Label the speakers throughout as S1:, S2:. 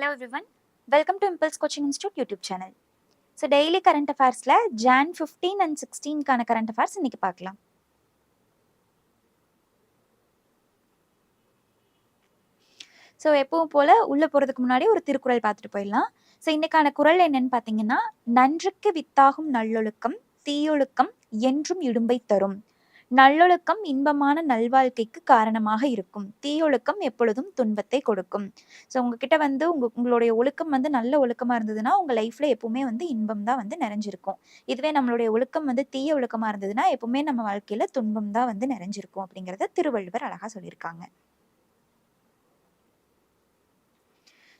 S1: hello every welcome to Impulse coaching institute YouTube channel so daily current அஃபேர்ஸில் Jan fifteen and சிக்ஸ்டீன்க்கான current affairs இன்றைக்கி பார்க்கலாம் so எப்பவும் போல் உள்ளே போகிறதுக்கு முன்னாடி ஒரு திருக்குறள் பார்த்துட்டு போயிடலாம் ஸோ இன்னைக்கான குரல் என்னன்னு பார்த்தீங்கன்னா நன்றுக்கு வித்தாகும் நல்லொழுக்கம் தீயொழுக்கம் என்றும் இடும்பை தரும் நல்லொழுக்கம் இன்பமான நல்வாழ்க்கைக்கு காரணமாக இருக்கும் தீயொழுக்கம் எப்பொழுதும் துன்பத்தை கொடுக்கும் ஸோ உங்ககிட்ட வந்து உங்க உங்களுடைய ஒழுக்கம் வந்து நல்ல ஒழுக்கமா இருந்ததுன்னா உங்க லைஃப்ல எப்பவுமே வந்து இன்பம் தான் வந்து நிறைஞ்சிருக்கும் இதுவே நம்மளுடைய ஒழுக்கம் வந்து தீய ஒழுக்கமா இருந்ததுன்னா எப்பவுமே நம்ம வாழ்க்கையில துன்பம் தான் வந்து நிறைஞ்சிருக்கும் அப்படிங்கிறத திருவள்ளுவர் அழகா சொல்லியிருக்காங்க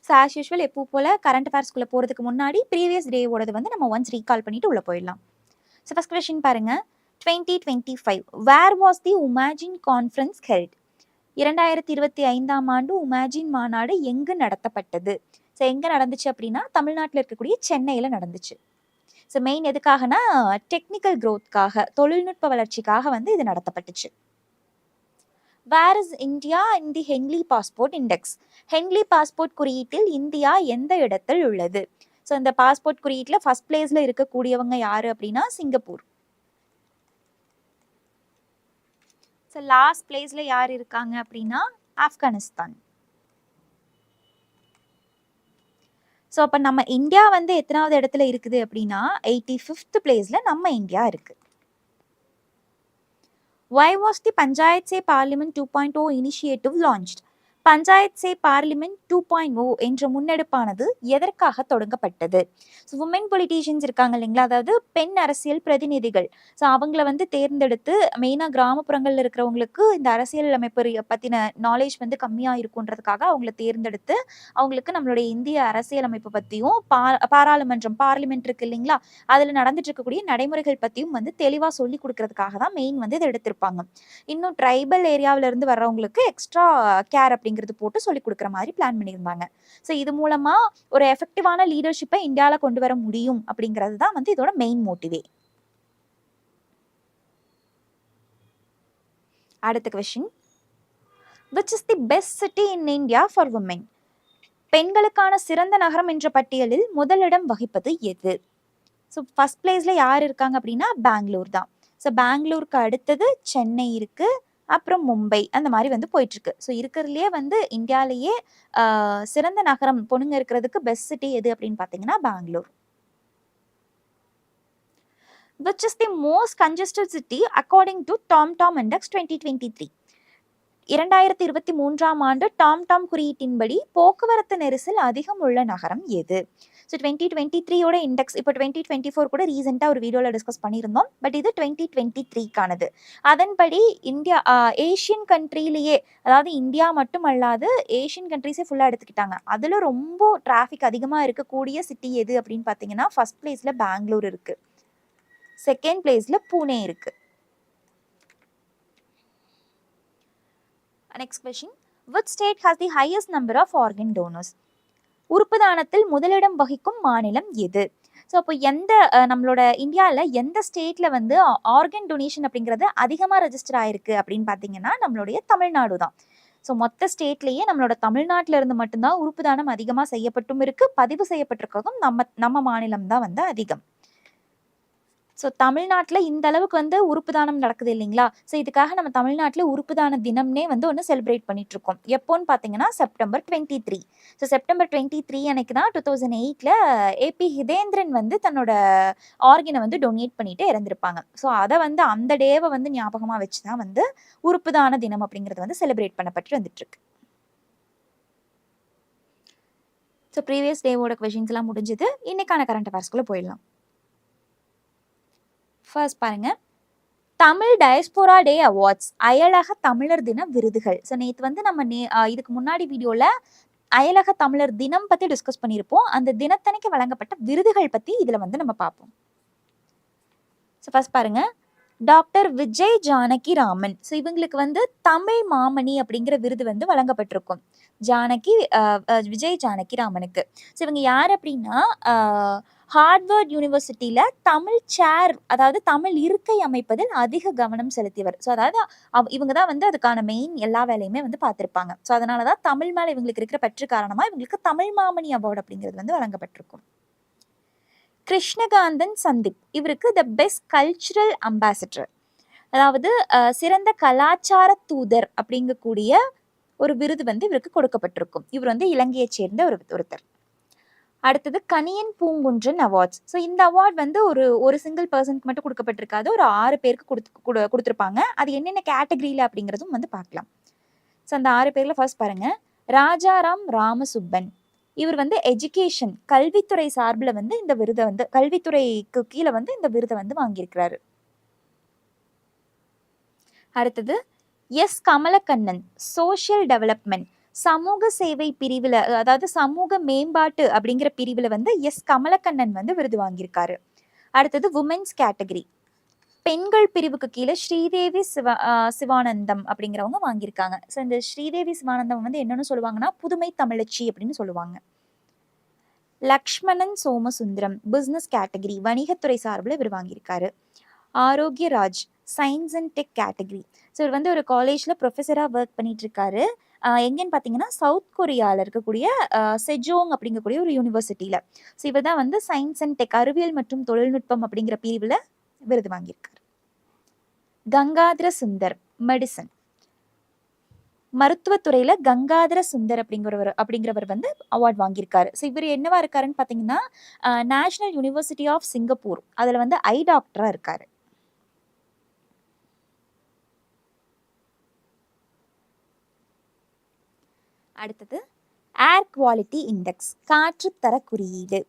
S1: ஸோ ஆஸ் யூஷுவல் எப்போ போல் கரண்ட் அஃபேர்ஸ்குள்ளே போகிறதுக்கு முன்னாடி ப்ரீவியஸ் டேவோடது வந்து நம்ம ஒன்ஸ் ரீகால் பண்ணிட்டு உள்ளே போயிடலாம் ஸோ ஃபஸ்ட் கொஷின் பாருங்கள் 2025 where was the உமேஜின் conference held இரண்டாயிரத்தி இருபத்தி ஐந்தாம் ஆண்டு உமேஜின் மாநாடு எங்கு நடத்தப்பட்டது ஸோ எங்கே நடந்துச்சு அப்படின்னா தமிழ்நாட்டில் இருக்கக்கூடிய சென்னையில் நடந்துச்சு ஸோ மெயின் எதுக்காகனா டெக்னிக்கல் க்ரோத்காக தொழில்நுட்ப வளர்ச்சிக்காக வந்து இது நடத்தப்பட்டுச்சு where is India in the Henley passport index Henley passport குறியீட்டில் இந்தியா எந்த இடத்தில் உள்ளது ஸோ இந்த பாஸ்போர்ட் குறியீட்டில் ஃபஸ்ட் பிளேஸில் இருக்கக்கூடியவங்க யார் அப்படின்னா சிங்கப்பூர் ஸோ லாஸ்ட் பிளேஸில் யார் இருக்காங்க அப்படின்னா ஆப்கானிஸ்தான் ஸோ அப்போ நம்ம இந்தியா வந்து எத்தனாவது இடத்துல இருக்குது அப்படின்னா எயிட்டி ஃபிஃப்த் பிளேஸில் நம்ம இந்தியா இருக்குது why was the panchayat se parliament two point O initiative launched panchayat se parliament two point O என்ற முன்னெடுப்பானது எதற்காக தொடங்கப்பட்டது ஸோ உமன் பொலிட்டீஷியன்ஸ் இருக்காங்க இல்லைங்களா அதாவது பெண் அரசியல் பிரதிநிதிகள் ஸோ அவங்கள வந்து தேர்ந்தெடுத்து மெயினாக கிராமப்புறங்களில் இருக்கிறவங்களுக்கு இந்த அரசியல் அமைப்பு பற்றின நாலேஜ் வந்து கம்மியாக இருக்குன்றதுக்காக அவங்கள தேர்ந்தெடுத்து அவங்களுக்கு நம்மளுடைய இந்திய அரசியலமைப்பு பற்றியும் பா பாராளுமன்றம் பார்லிமெண்ட் இருக்கு இல்லைங்களா அதில் நடந்துட்டு இருக்கக்கூடிய நடைமுறைகள் பற்றியும் வந்து தெளிவாக சொல்லி கொடுக்கறதுக்காக தான் மெயின் வந்து இதை எடுத்திருப்பாங்க இன்னும் ட்ரைபல் ஏரியாவிலேருந்து வர்றவங்களுக்கு எக்ஸ்ட்ரா கேர் அப்படிங்கிற அப்படிங்கிறது போட்டு சொல்லி கொடுக்குற மாதிரி பிளான் பண்ணியிருந்தாங்க ஸோ இது மூலமாக ஒரு எஃபெக்டிவான லீடர்ஷிப்பை இந்தியாவில் கொண்டு வர முடியும் அப்படிங்கிறது தான் வந்து இதோட மெயின் மோட்டிவே அடுத்த question which is the best city in India for women பெண்களுக்கான சிறந்த நகரம் என்ற பட்டியலில் முதலிடம் வகிப்பது எது ஸோ ஃபஸ்ட் பிளேஸில் யார் இருக்காங்க அப்படின்னா பெங்களூர் தான் ஸோ பெங்களூருக்கு அடுத்தது சென்னை இருக்குது அப்புறம் மும்பை அந்த மாதிரி வந்து போயிட்டுருக்கு ஸோ இருக்கிறதுலையே வந்து இந்தியாவிலேயே சிறந்த நகரம் பொண்ணுங்க இருக்கிறதுக்கு பெஸ்ட் சிட்டி எது அப்படின்னு பார்த்தீங்கன்னா Bangalore the most the city according to Tom Tom index twenty twenty three இரண்டாயிரத்தி இருபத்தி மூன்றாம் ஆண்டு டாம் டாம் குறியீட்டின்படி போக்குவரத்து நெரிசல் அதிகம் உள்ள நகரம் எது ஸோ டுவெண்ட்டி டுவெண்ட்டி த்ரீயோட இண்டெக்ஸ் இப்போ டுவெண்ட்டி டுவெண்ட்டி ஃபோர் கூட ரீசெண்டாக ஒரு வீடியோவில் டிஸ்கஸ் பண்ணியிருந்தோம் பட் இது டுவெண்ட்டி டுவெண்ட்டி த்ரீக்கானது அதன்படி இந்தியா ஏஷியன் கண்ட்ரிலேயே அதாவது இந்தியா மட்டும் அல்லாது ஏஷியன் கண்ட்ரிஸே ஃபுல்லாக எடுத்துக்கிட்டாங்க அதில் ரொம்ப டிராஃபிக் அதிகமாக இருக்கக்கூடிய சிட்டி எது அப்படின்னு பார்த்தீங்கன்னா ஃபஸ்ட் பிளேஸில் பெங்களூர் இருக்குது செகண்ட் பிளேஸில் பூனே இருக்குது next question which state has the highest number of organ donors உறுப்பு தானத்தில் முதலிடம் வகிக்கும் மாநிலம் எது ஸோ அப்போ எந்த நம்மளோட இந்தியாவில் எந்த ஸ்டேட்டில் வந்து ஆர்கன் டொனேஷன் அப்படிங்கிறது அதிகமாக ரெஜிஸ்டர் ஆயிருக்கு அப்படின்னு பார்த்தீங்கன்னா நம்மளுடைய தமிழ்நாடு தான் ஸோ மொத்த ஸ்டேட்லேயே நம்மளோட தமிழ்நாட்டில் இருந்து மட்டும்தான் உறுப்பு தானம் அதிகமாக செய்யப்பட்டும் இருக்குது பதிவு செய்யப்பட்டிருக்கிறதும் நம்ம நம்ம மாநிலம் தான் வந்து அதிகம் ஸோ தமிழ்நாட்டில் இந்த அளவுக்கு வந்து உறுப்பு தானம் நடக்குது இல்லைங்களா ஸோ இதுக்காக நம்ம தமிழ்நாட்டில் உறுப்பு தான தினம்னே வந்து ஒன்று செலிப்ரேட் பண்ணிட்டு இருக்கோம் எப்போன்னு பார்த்தீங்கன்னா September twenty three so September twenty three அன்னைக்கு தான் டூ தௌசண்ட் எயிட்டில் ஏபி ஹிதேந்திரன் வந்து தன்னோட ஆர்கினை வந்து டொனேட் பண்ணிட்டு இறந்திருப்பாங்க ஸோ அதை வந்து அந்த டேவை வந்து ஞாபகமாக வச்சு தான் வந்து உறுப்பு தான தினம் அப்படிங்கிறது வந்து செலிப்ரேட் பண்ணப்பட்டு வந்துட்டு இருக்கு ஸோ ப்ரீவியஸ் டேவோட கொஷின்ஸ்லாம் முடிஞ்சது இன்றைக்கான கரண்ட் அஃபேர்ஸ்குள்ளே போயிடலாம் ஃபர்ஸ்ட் பாருங்கள் தமிழ் டயஸ்போரா டே அவார்ட்ஸ் அயலக தமிழர் தின விருதுகள் ஸோ நேற்று வந்து நம்ம நே இதுக்கு முன்னாடி வீடியோவில் அயலக தமிழர் தினம் பற்றி டிஸ்கஸ் பண்ணியிருப்போம் அந்த தினத்தனைக்கு வழங்கப்பட்ட விருதுகள் பற்றி இதில் வந்து நம்ம பார்ப்போம் ஸோ ஃபஸ்ட் பாருங்கள் டாக்டர் விஜய் ஜானகி ராமன் ஸோ இவங்களுக்கு வந்து தமிழ் மாமணி அப்படிங்கிற விருது வந்து வழங்கப்பட்டிருக்கும் ஜானகி விஜய் ஜானகி ராமனுக்கு ஸோ இவங்க யார் அப்படின்னா ஹார்ட்வர்ட் யூனிவர்சிட்டியில் தமிழ் சேர் அதாவது தமிழ் இருக்கை அமைப்பதில் அதிக கவனம் செலுத்தியவர் ஸோ அதாவது இவங்க தான் வந்து அதுக்கான மெயின் எல்லா வேலையுமே வந்து பார்த்துருப்பாங்க ஸோ அதனால தான் தமிழ் மேலே இவங்களுக்கு இருக்கிற பற்று காரணமாக இவங்களுக்கு தமிழ் மாமணி அவார்டு அப்படிங்கிறது வந்து வழங்கப்பட்டிருக்கும் கிருஷ்ணகாந்தன் சந்தீப் இவருக்கு த பெஸ்ட் கல்ச்சுரல் அம்பாசிடர் அதாவது சிறந்த கலாச்சார தூதர் அப்படிங்கக்கூடிய ஒரு விருது வந்து இவருக்கு கொடுக்கப்பட்டிருக்கும் இவர் வந்து இலங்கையைச் சேர்ந்த ஒரு ஒருத்தர் அடுத்தது கனியன் பூங்குன்றன் அவார்ட்ஸ் ஸோ இந்த அவார்ட் வந்து ஒரு ஒரு சிங்கிள் பர்சனுக்கு மட்டும் கொடுக்கப்பட்டிருக்காது ஒரு ஆறு பேருக்கு கொடுத்து கொடுத்துருப்பாங்க அது என்னென்ன கேட்டகரியில் அப்படிங்கிறதும் வந்து பார்க்கலாம் ஸோ அந்த ஆறு பேரில் ஃபர்ஸ்ட் பாருங்கள் ராஜாராம் ராமசுப்பன் இவர் வந்து எஜுகேஷன் கல்வித்துறை சார்பில் வந்து இந்த விருதை வந்து கல்வித்துறைக்கு கீழே வந்து இந்த விருதை வந்து வாங்கியிருக்கிறாரு அடுத்தது எஸ் கமலக்கண்ணன் சோஷியல் டெவலப்மெண்ட் சமூக சேவை பிரிவில் அதாவது சமூக மேம்பாட்டு அப்படிங்கிற பிரிவில் வந்து எஸ் கமலக்கண்ணன் வந்து விருது வாங்கியிருக்காரு அடுத்தது உமன்ஸ் கேட்டகரி பெண்கள் பிரிவுக்கு கீழே ஸ்ரீதேவி சிவா சிவானந்தம் அப்படிங்கிறவங்க வாங்கியிருக்காங்க ஸோ இந்த ஸ்ரீதேவி சிவானந்தம் வந்து என்னென்னு சொல்லுவாங்கன்னா புதுமை தமிழச்சி அப்படின்னு சொல்லுவாங்க லக்ஷ்மணன் சோமசுந்தரம் பிஸ்னஸ் கேட்டகரி வணிகத்துறை சார்பில் இவர் வாங்கியிருக்காரு Arokiyaraj science and tech category so இவர் வந்து ஒரு காலேஜில் ப்ரொஃபஸராக ஒர்க் பண்ணிகிட்ருக்காரு எங்கேன்னு பார்த்தீங்கன்னா சவுத் கொரியாவில் இருக்கக்கூடிய செஜோங் அப்படிங்கக்கூடிய ஒரு யூனிவர்சிட்டியில் ஸோ இவர் தான் வந்து சயின்ஸ் அண்ட் டெக் அறிவியல் மற்றும் தொழில்நுட்பம் அப்படிங்கிற பிரிவில் விருது வாங்கியிருக்கார் கங்காதர சுந்தர் மெடிசன் மருத்துவத்துறையில் கங்காதர சுந்தர் அப்படிங்கிறவர் அப்படிங்கிறவர் வந்து அவார்ட் வாங்கியிருக்காரு ஸோ இவர் என்னவா இருக்காருன்னு பார்த்தீங்கன்னா நேஷனல் யூனிவர்சிட்டி ஆஃப் சிங்கப்பூர் அதில் வந்து ஐ டாக்டராக இருக்காரு அடுத்தது ஏர் குவாலிட்டி இண்டெக்ஸ் காற்று தர குறியீடு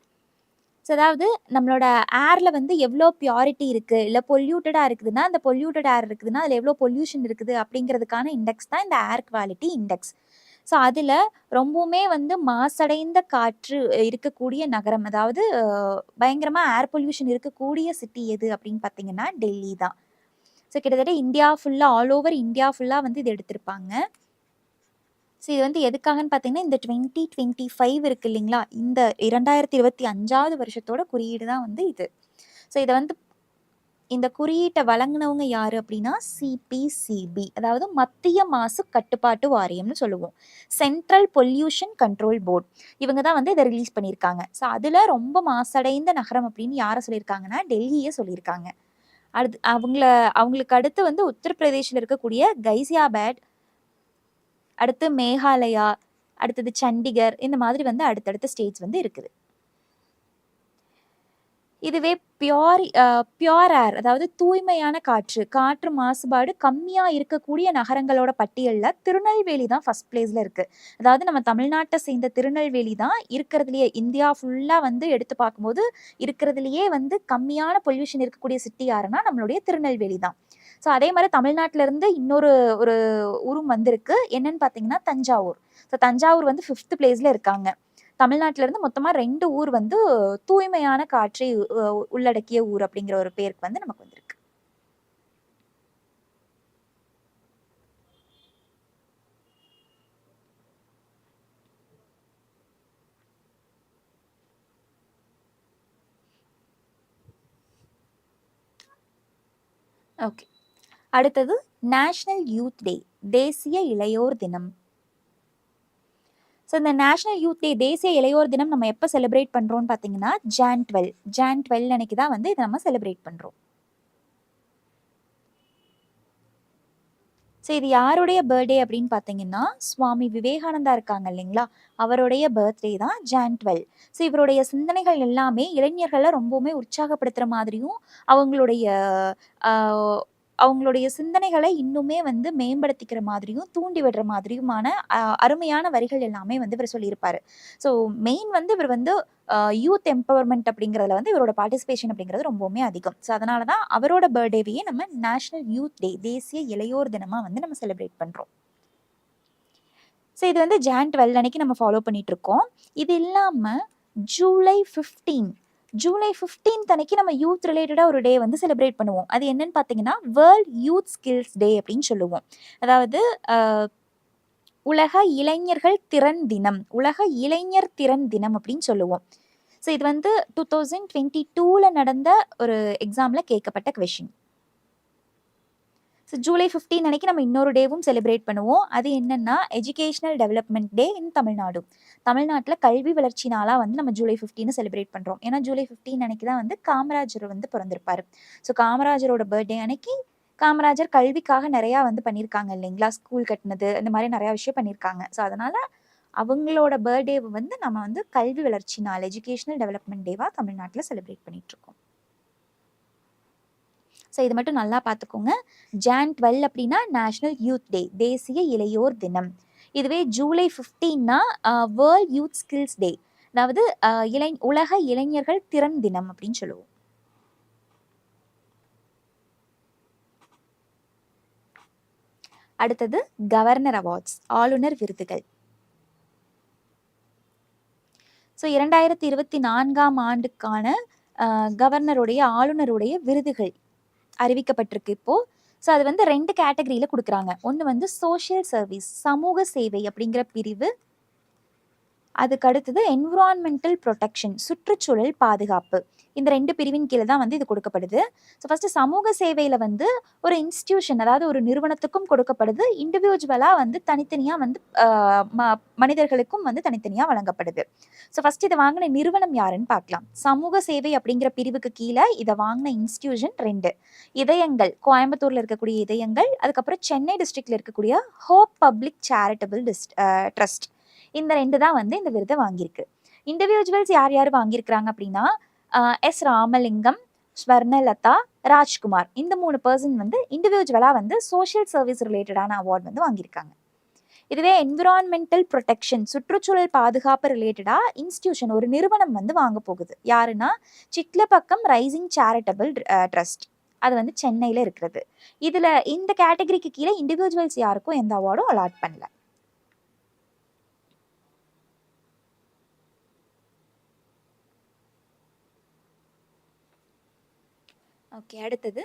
S1: ஸோ அதாவது நம்மளோட ஏரில் வந்து எவ்வளோ பியூரிட்டி இருக்குது இல்லை பொல்யூட்டடாக இருக்குதுன்னா அந்த பொல்யூட்டட் ஏர் இருக்குதுன்னா அதில் எவ்வளோ பொல்யூஷன் இருக்குது அப்படிங்கிறதுக்கான இண்டெக்ஸ் தான் இந்த ஏர் குவாலிட்டி இண்டெக்ஸ் ஸோ அதில் ரொம்பவுமே வந்து மாசடைந்த காற்று இருக்கக்கூடிய நகரம் அதாவது பயங்கரமாக ஏர் பொல்யூஷன் இருக்கக்கூடிய சிட்டி எது அப்படின்னு பார்த்தீங்கன்னா டெல்லி தான் ஸோ கிட்டத்தட்ட இந்தியா ஃபுல்லாக ஆல் ஓவர் இந்தியா ஃபுல்லாக வந்து இது எடுத்திருப்பாங்க ஸோ இது வந்து எதுக்காகன்னு பார்த்தீங்கன்னா இந்த டுவெண்ட்டி டுவெண்ட்டி ஃபைவ் இருக்குது இல்லைங்களா இந்த இரண்டாயிரத்தி இருபத்தி அஞ்சாவது வருஷத்தோட குறியீடு தான் வந்து இது ஸோ இதை வந்து இந்த குறியீட்டை வழங்கினவங்க யார் அப்படின்னா சிபிசிபி அதாவது மத்திய மாசு கட்டுப்பாட்டு வாரியம்னு சொல்லுவோம் சென்ட்ரல் பொல்யூஷன் கண்ட்ரோல் போர்ட் இவங்க தான் வந்து இதை ரிலீஸ் பண்ணியிருக்காங்க ஸோ அதில் ரொம்ப மாசடைந்த நகரம் அப்படின்னு யாரை சொல்லியிருக்காங்கன்னா டெல்லியை சொல்லியிருக்காங்க அடுத்து அவங்கள அவங்களுக்கு அடுத்து வந்து உத்தரப்பிரதேசில் இருக்கக்கூடிய கைசியாபேட் அடுத்து மேகாலயா அடுத்தது சண்டிகர் இந்த மாதிரி வந்து அடுத்தடுத்த ஸ்டேட்ஸ் வந்து இருக்குது இதுவே பியோர் பியோர் ஏர் அதாவது தூய்மையான காற்று காற்று மாசுபாடு கம்மியாக இருக்கக்கூடிய நகரங்களோட பட்டியலில் திருநெல்வேலி தான் ஃபஸ்ட் பிளேஸில் இருக்குது அதாவது நம்ம தமிழ்நாட்டை சேர்ந்த திருநெல்வேலி தான் இருக்கிறதுலையே இந்தியா ஃபுல்லாக வந்து எடுத்து பார்க்கும்போது இருக்கிறதுலையே வந்து கம்மியான பொல்யூஷன் இருக்கக்கூடிய சிட்டி யாருன்னா நம்மளுடைய திருநெல்வேலி தான் ஸோ அதே மாதிரி தமிழ்நாட்டிலேருந்து இன்னொரு ஒரு ஊரும் வந்திருக்கு என்னன்னு பார்த்தீங்கன்னா தஞ்சாவூர் ஸோ தஞ்சாவூர் வந்து ஃபிஃப்த் பிளேஸில் இருக்காங்க தமிழ்நாட்டிலேருந்து மொத்தமாக ரெண்டு ஊர் வந்து தூய்மையான காற்றை உள்ளடக்கிய ஊர் அப்படிங்கிற ஒரு பேருக்கு வந்து நமக்கு வந்திருக்கு ஓகே அடுத்தது நேஷ்னல் யூத் டே தேசிய இளையோர் தினம் ஸோ இந்த நேஷ்னல் யூத் டே தேசிய இளையோர் தினம் நம்ம எப்போ செலிப்ரேட் பண்ணுறோம்னு பார்த்தீங்கன்னா ஜான் டுவெல் ஜான் டுவெல் அன்னைக்கு தான் வந்து இதை நம்ம செலிப்ரேட் பண்ணுறோம் ஸோ இது யாருடைய பர்த்டே அப்படின்னு பார்த்தீங்கன்னா சுவாமி விவேகானந்தா இருக்காங்க இல்லைங்களா அவருடைய பர்த்டே தான் ஜான் டுவெல் ஸோ இவருடைய சிந்தனைகள் எல்லாமே இளைஞர்களை ரொம்பவுமே உற்சாகப்படுத்துகிற மாதிரியும் அவங்களுடைய அவங்களுடைய சிந்தனைகளை இன்னுமே வந்து மேம்படுத்திக்கிற மாதிரியும் தூண்டி விடுற மாதிரியுமான அருமையான வரிகள் எல்லாமே வந்து இவர் சொல்லியிருப்பார் ஸோ மெயின் வந்து இவர் வந்து யூத் எம்பவர்மெண்ட் அப்படிங்கிறதுல வந்து இவரோட பார்ட்டிசிபேஷன் அப்படிங்கிறது ரொம்பவுமே அதிகம் ஸோ அதனால தான் அவரோட பர்த்டேவையே நம்ம நேஷ்னல் யூத் டே தேசிய இளையோர் தினமாக வந்து நம்ம செலிப்ரேட் பண்ணுறோம் ஸோ இது வந்து ஜான் டுவெல் அன்னைக்கு நம்ம ஃபாலோ இருக்கோம் இது இல்லாமல் ஜூலை ஃபிஃப்டீன் ஜூலை ஃபிஃப்டீன்த் அன்னைக்கு நம்ம யூத் ரிலேட்டடாக ஒரு டே வந்து செலிப்ரேட் பண்ணுவோம் அது என்னன்னு பார்த்தீங்கன்னா வேர்ல்ட் யூத் ஸ்கில்ஸ் டே அப்படின்னு சொல்லுவோம் அதாவது உலக இளைஞர்கள் திறன் தினம் உலக இளைஞர் திறன் தினம் அப்படின்னு சொல்லுவோம் ஸோ இது வந்து டூ தௌசண்ட் டுவெண்ட்டி டூவில் நடந்த ஒரு எக்ஸாமில் கேட்கப்பட்ட கொஷின் ஸோ ஜூலை ஃபிஃப்டீன் அன்னைக்கு நம்ம இன்னொரு டேவும் செலிப்ரேட் பண்ணுவோம் அது என்னென்னா educational development day in Tamil Nadu தமிழ்நாட்டில் கல்வி வளர்ச்சி நாளாக வந்து நம்ம ஜூலை ஃபிஃப்டீன் செலிப்ரேட் பண்ணுறோம் ஏன்னா ஜூலை ஃபிஃப்டீன் அன்னைக்கு தான் வந்து காமராஜர் வந்து பிறந்திருப்பார் ஸோ காமராஜரோட பர்த்டே அன்னைக்கு காமராஜர் கல்விக்காக நிறையா வந்து பண்ணியிருக்காங்க இல்லைங்களா ஸ்கூல் கட்டினது இந்த மாதிரி நிறையா விஷயம் பண்ணியிருக்காங்க ஸோ அதனால் அவங்களோட பர்த்டேவை வந்து நம்ம வந்து கல்வி வளர்ச்சி நாள் எஜுகேஷ்னல் டெவலப்மெண்ட் டேவாக தமிழ்நாட்டில் செலிப்ரேட் பண்ணிகிட்ருக்கோம் ஸோ இது மட்டும் நல்லா பார்த்துக்கோங்க ஜான் டுவெல் அப்படின்னா நேஷ்னல் யூத் டே தேசிய இளையோர் தினம் இதுவே ஜூலை ஃபிஃப்டீன்னா வேர்ல்ட் யூத் ஸ்கில்ஸ் டே அதாவது இளை உலக இளைஞர்கள் திறன் தினம் அப்படின்னு சொல்லுவோம் அடுத்தது கவர்னர் அவார்ட்ஸ் ஆளுநர் விருதுகள் ஸோ இரண்டாயிரத்தி இருபத்தி நான்காம் ஆண்டுக்கான கவர்னருடைய ஆளுநருடைய விருதுகள் அறிவிக்கப்பட்டிருக்கு இப்போது ஸோ அது வந்து ரெண்டு கேட்டகரியில் கொடுக்குறாங்க ஒன்று வந்து சோஷியல் சர்வீஸ் சமூக சேவை அப்படிங்கிற பிரிவு அதுக்கு அடுத்தது என்விரான்மெண்டல் ப்ரொடெக்ஷன் சுற்றுச்சூழல் பாதுகாப்பு இந்த ரெண்டு பிரிவின் கீழே தான் வந்து இது கொடுக்கப்படுது ஸோ ஃபஸ்ட்டு சமூக சேவையில் வந்து ஒரு இன்ஸ்டியூஷன் அதாவது ஒரு நிறுவனத்துக்கும் கொடுக்கப்படுது இண்டிவிஜுவலாக வந்து தனித்தனியாக வந்து மனிதர்களுக்கும் வந்து தனித்தனியாக வழங்கப்படுது ஸோ ஃபஸ்ட் இதை வாங்கின நிறுவனம் யாருன்னு பார்க்கலாம் சமூக சேவை அப்படிங்கிற பிரிவுக்கு கீழே இதை வாங்கின இன்ஸ்டியூஷன் ரெண்டு இதயங்கள் கோயம்புத்தூரில் இருக்கக்கூடிய இதயங்கள் அதுக்கப்புறம் சென்னை டிஸ்ட்ரிக்டில் இருக்கக்கூடிய ஹோப் பப்ளிக் சேரிட்டபிள் டிஸ்ட் ட்ரஸ்ட் இந்த ரெண்டு தான் வந்து இந்த விருதை வாங்கியிருக்கு இண்டிவிஜுவல்ஸ் யார் யார் வாங்கியிருக்கிறாங்க அப்படின்னா எஸ் ராமலிங்கம் ஸ்வர்ணலதா ராஜ்குமார் இந்த மூணு பர்சன் வந்து இண்டிவிஜுவலாக வந்து சோஷியல் சர்வீஸ் ரிலேட்டடான அவார்ட் வந்து வாங்கியிருக்காங்க இதுவே என்விரான்மெண்டல் ப்ரொடெக்ஷன் சுற்றுச்சூழல் பாதுகாப்பு ரிலேட்டடாக இன்ஸ்டியூஷன் ஒரு நிறுவனம் வந்து வாங்க போகுது யாருன்னா சிட்லப்பக்கம் ரைசிங் சேரிட்டபிள் ட்ரஸ்ட் அது வந்து சென்னையில் இருக்கிறது இதில் இந்த கேட்டகரிக்கு கீழே இண்டிவிஜுவல்ஸ் யாருக்கும் எந்த அவார்டும் அலாட் பண்ணல ஓகே அடுத்தது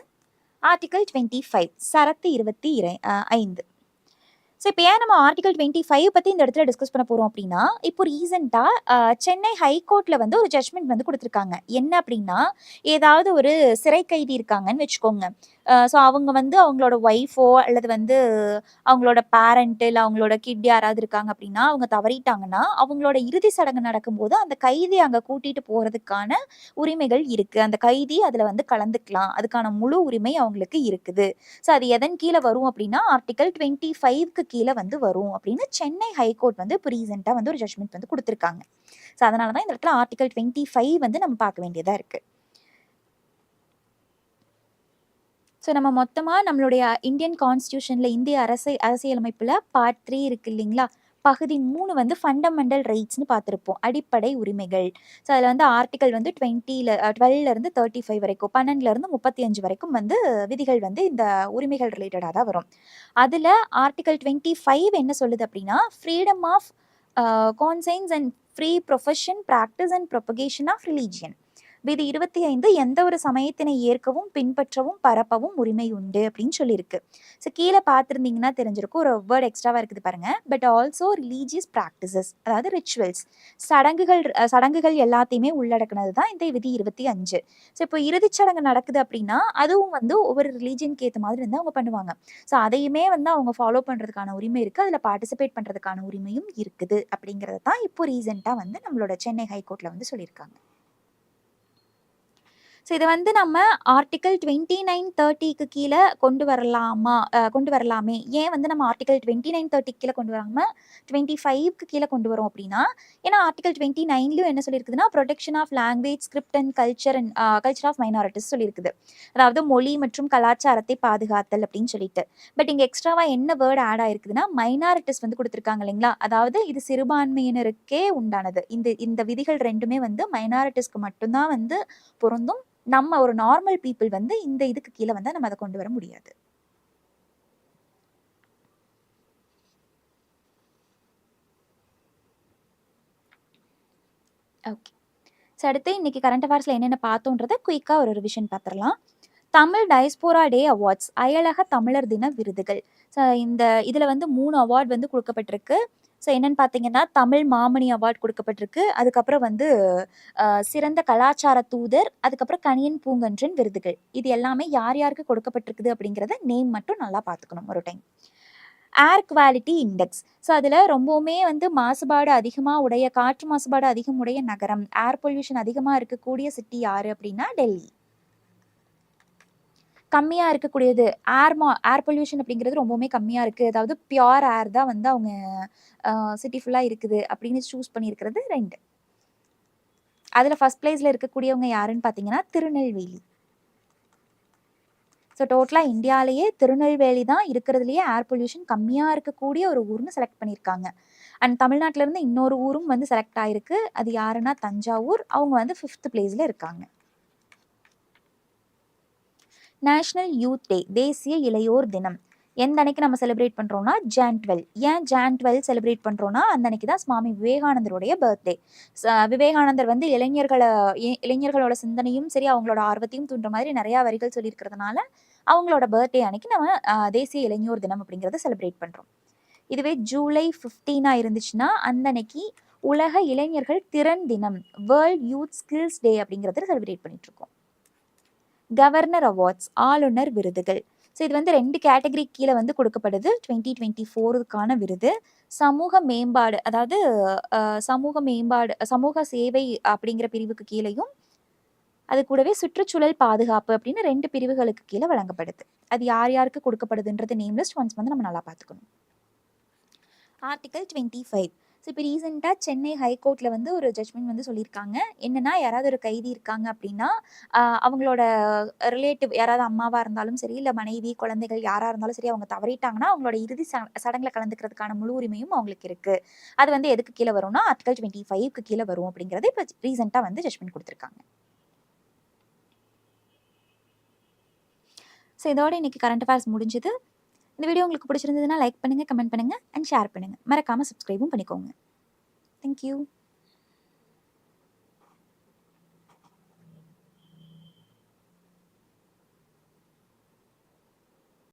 S1: ஆர்டிகல் டுவெண்ட்டி ஃபைவ் சரத்து இருபத்தி இரை ஐந்து ஸோ இப்போ ஏன் நம்ம ஆர்டிகல் டுவெண்ட்டி ஃபைவ் பற்றி இந்த இடத்துல டிஸ்கஸ் பண்ண போகிறோம் அப்படின்னா இப்போ ரீசெண்டாக சென்னை ஹைகோர்ட்டில் வந்து ஒரு ஜட்மெண்ட் வந்து கொடுத்துருக்காங்க என்ன அப்படின்னா ஏதாவது ஒரு சிறை கைதி இருக்காங்கன்னு வச்சுக்கோங்க ஸோ அவங்க வந்து அவங்களோட ஒய்ஃபோ அல்லது வந்து அவங்களோட பேரண்ட்டு இல்லை அவங்களோட கிட் யாராவது இருக்காங்க அப்படின்னா அவங்க தவறிட்டாங்கன்னா அவங்களோட இறுதி சடங்கு நடக்கும்போது அந்த கைதி அங்கே கூட்டிகிட்டு போகிறதுக்கான உரிமைகள் இருக்குது அந்த கைதி அதில் வந்து கலந்துக்கலாம் அதுக்கான முழு உரிமை அவங்களுக்கு இருக்குது ஸோ அது எதன் கீழே வரும் அப்படின்னா ஆர்டிகல் டுவெண்ட்டி ஃபைவ்க்கு கீழே வந்து வரும் அப்படின்னு சென்னை ஹைகோர்ட் வந்து இப்போ ரீசெண்டாக வந்து ஒரு ஜட்மெண்ட் வந்து கொடுத்துருக்காங்க ஸோ அதனால தான் இந்த இடத்துல ஆர்டிகல் டுவெண்ட்டி ஃபைவ் வந்து நம்ம பார்க்க வேண்டியதாக இருக்குது ஸோ நம்ம மொத்தமாக நம்மளுடைய இந்தியன் கான்ஸ்டியூஷனில் இந்திய அரசை அரசியலமைப்பில் பார்ட் த்ரீ இருக்குது இல்லைங்களா பகுதி மூணு வந்து ஃபண்டமெண்டல் ரைட்ஸ்னு பார்த்துருப்போம் அடிப்படை உரிமைகள் ஸோ அதில் வந்து ஆர்டிக்கல் வந்து டுவெண்ட்டியில் டுவெல்லேருந்து தேர்ட்டி ஃபைவ் வரைக்கும் பன்னெண்டுலேருந்து முப்பத்தி அஞ்சு வரைக்கும் வந்து விதிகள் வந்து இந்த உரிமைகள் ரிலேட்டடாக தான் வரும் அதில் ஆர்டிக்கல் டுவெண்ட்டி ஃபைவ் என்ன சொல்லுது அப்படின்னா freedom of conscience and free profession practice and propagation of religion விதி இருபத்தி ஐந்து எந்த ஒரு சமயத்தினை ஏற்கவும் பின்பற்றவும் பரப்பவும் உரிமை உண்டு அப்படின்னு சொல்லியிருக்கு ஸோ கீழே பார்த்துருந்தீங்கன்னா தெரிஞ்சிருக்கும் ஒரு வேர்ட் எக்ஸ்ட்ராவாக இருக்குது பாருங்க பட் ஆல்சோ ரிலீஜியஸ் ப்ராக்டிசஸ் அதாவது ரிச்சுவல்ஸ் சடங்குகள் சடங்குகள் எல்லாத்தையுமே உள்ளடக்கினது தான் இந்த விதி இருபத்தி அஞ்சு ஸோ இப்போ சடங்கு நடக்குது அப்படின்னா அதுவும் வந்து ஒவ்வொரு ரிலீஜியனுக்கு ஏற்ற மாதிரி இருந்தால் அவங்க பண்ணுவாங்க ஸோ அதையுமே வந்து அவங்க ஃபாலோ பண்ணுறதுக்கான உரிமை இருக்குது அதில் பார்ட்டிசிபேட் பண்ணுறதுக்கான உரிமையும் இருக்குது அப்படிங்கிறத தான் இப்போ ரீசெண்டாக வந்து நம்மளோட சென்னை ஹைகோர்ட்டில் வந்து சொல்லியிருக்காங்க ஸோ இதை வந்து நம்ம ஆர்டிக்கல் டுவெண்ட்டி நைன் தேர்ட்டிக்கு கீழே கொண்டு வரலாமா கொண்டு வரலாமே ஏன் வந்து நம்ம ஆர்டிக்கல் டுவெண்ட்டி நைன் தேர்ட்டிக்கு கீழே கொண்டு வராமல் டுவெண்ட்டி ஃபைவ்க்கு கீழே கொண்டு வரோம் அப்படின்னா ஏன்னா ஆர்டிக்கல் டுவெண்ட்டி நைன்லையும் என்ன சொல்லியிருக்குதுன்னா protection of language script and culture and culture of minorities சொல்லியிருக்குது அதாவது மொழி மற்றும் கலாச்சாரத்தை பாதுகாத்தல் அப்படின்னு சொல்லிட்டு பட் இங்கே எக்ஸ்ட்ராவாக என்ன வேர்டு ஆட் ஆயிருக்குதுன்னா மைனாரிட்டிஸ் வந்து கொடுத்துருக்காங்க இல்லைங்களா அதாவது இது சிறுபான்மையினருக்கே உண்டானது இந்த இந்த விதிகள் ரெண்டுமே வந்து மைனாரிட்டிஸ்க்கு மட்டும்தான் வந்து பொருந்தும் நம்ம ஒரு நார்மல் பீப்புள் வந்து இந்த இதுக்கு கீழே வந்தால் நம்ம அதை கொண்டு வர முடியாது ஓகே ஸோ அடுத்து இன்றைக்கி கரண்ட் அஃபேர்ஸில் என்னென்ன பார்த்தோன்றதை குயிக்காக ஒரு ரிவிஷன் பார்த்துடலாம் தமிழ் டைஸ்போரா டே அவார்ட்ஸ் அயலக தமிழர் தின விருதுகள் ஸோ இந்த இதில் வந்து மூணு அவார்ட் வந்து கொடுக்கப்பட்டிருக்கு ஸோ என்னென்னு பார்த்தீங்கன்னா தமிழ் மாமணி அவார்ட் கொடுக்கப்பட்டிருக்கு அதுக்கப்புறம் வந்து சிறந்த கலாச்சார தூதர் அதுக்கப்புறம் கணியன் பூங்கன்றின் விருதுகள் இது எல்லாமே யார் யாருக்கு கொடுக்கப்பட்டிருக்குது அப்படிங்கிறத நேம் மட்டும் நல்லா பார்த்துக்கணும் ஒரு time air quality index so அதில் ரொம்பவுமே வந்து மாசுபாடு அதிகமாக உடைய காற்று மாசுபாடு அதிகம் உடைய நகரம் ஏர் பொல்யூஷன் அதிகமாக இருக்கக்கூடிய சிட்டி யார் அப்படின்னா டெல்லி கம்மியாக இருக்கக்கூடியது ஏர் மா ஏர் பொல்யூஷன் அப்படிங்கிறது ரொம்பவுமே கம்மியாக இருக்குது அதாவது பியோர் ஏர் தான் வந்து அவங்க சிட்டி ஃபுல்லாக இருக்குது அப்படின்னு சூஸ் பண்ணியிருக்கிறது ரெண்டு அதில் ஃபஸ்ட் ப்ளேஸில் இருக்கக்கூடியவங்க யாருன்னு பார்த்தீங்கன்னா திருநெல்வேலி ஸோ டோட்டலாக இந்தியாவிலேயே திருநெல்வேலி தான் இருக்கிறதுலையே ஏர் பொல்யூஷன் கம்மியாக இருக்கக்கூடிய ஒரு ஊர்னு செலக்ட் பண்ணியிருக்காங்க அண்ட் தமிழ்நாட்டிலேருந்து இன்னொரு ஊரும் வந்து செலக்ட் ஆகிருக்கு அது யாருன்னா தஞ்சாவூர் அவங்க வந்து ஃபிஃப்த் பிளேஸில் இருக்காங்க நேஷ்னல் யூத் டே தேசிய இளையோர் தினம் எந்த அன்னைக்கு நம்ம செலிப்ரேட் பண்ணுறோம்னா ஜான் டுவெல் ஏன் ஜான் டுவெல் செலிப்ரேட் பண்ணுறோம்னா அந்த அன்னைக்கு தான் சுவாமி விவேகானந்தருடைய பர்த்டே விவேகானந்தர் வந்து இளைஞர்களை இளைஞர்களோட சிந்தனையும் சரி அவங்களோட ஆர்வத்தையும் தூண்டுற மாதிரி நிறையா வரிகள் சொல்லியிருக்கிறதுனால அவங்களோட பர்த்டே அன்னைக்கு நம்ம தேசிய இளைஞர் தினம் அப்படிங்கிறத செலிப்ரேட் பண்ணுறோம் இதுவே ஜூலை ஃபிஃப்டீனாக இருந்துச்சுன்னா அந்த அன்னைக்கு உலக இளைஞர்கள் திறன் தினம் வேர்ல்ட் யூத் ஸ்கில்ஸ் டே அப்படிங்கிறத செலிப்ரேட் பண்ணிட்டு இருக்கோம் கவர்னர் அவார்ட்ஸ் ஆளுநர் விருதுகள் ஸோ இது வந்து ரெண்டு கேட்டகரி கீழே வந்து கொடுக்கப்படுது டுவெண்ட்டி டுவெண்ட்டி ஃபோருக்கான விருது சமூக மேம்பாடு அதாவது சமூக மேம்பாடு சமூக சேவை அப்படிங்கிற பிரிவுக்கு கீழேயும் அது கூடவே சுற்றுச்சூழல் பாதுகாப்பு அப்படின்னு ரெண்டு பிரிவுகளுக்கு கீழே வழங்கப்படுது அது யார் யாருக்கு கொடுக்கப்படுதுன்றது நேம் லிஸ்ட் ஒன்ஸ் வந்து நம்ம நல்லா பார்த்துக்கணும் ஆர்டிகல் டுவெண்ட்டி ஃபைவ் ஸோ இப்போ ரீசெண்டாக சென்னை ஹைகோர்ட்டில் வந்து ஒரு ஜட்மெண்ட் வந்து சொல்லியிருக்காங்க என்னென்னா யாராவது ஒரு கைதி இருக்காங்க அப்படின்னா அவங்களோட ரிலேட்டிவ் யாராவது அம்மாவாக இருந்தாலும் சரி இல்லை மனைவி குழந்தைகள் யாராக இருந்தாலும் சரி அவங்க தவறிட்டாங்கன்னா அவங்களோட இறுதி சடங்கில் கலந்துக்கிறதுக்கான முழு உரிமையும் அவங்களுக்கு இருக்குது அது வந்து எதுக்கு கீழே வரும்னா ஆர்டிகல் டுவெண்ட்டி ஃபைவ்க்கு கீழே வரும் அப்படிங்கிறது இப்போ ரீசெண்டாக வந்து ஜட்மெண்ட் கொடுத்துருக்காங்க ஸோ இதோட இன்றைக்கி கரண்ட் அஃபேர்ஸ் முடிஞ்சுது இந்த வீடியோ உங்களுக்கு பிடிச்சிருந்ததுன்னா லைக் பண்ணுங்கள் கமெண்ட் பண்ணுங்கள் அண்ட் ஷேர் பண்ணுங்கள் மறக்காமல் சப்ஸ்கிரைபும் பண்ணிக்கோங்க தேங்க்யூ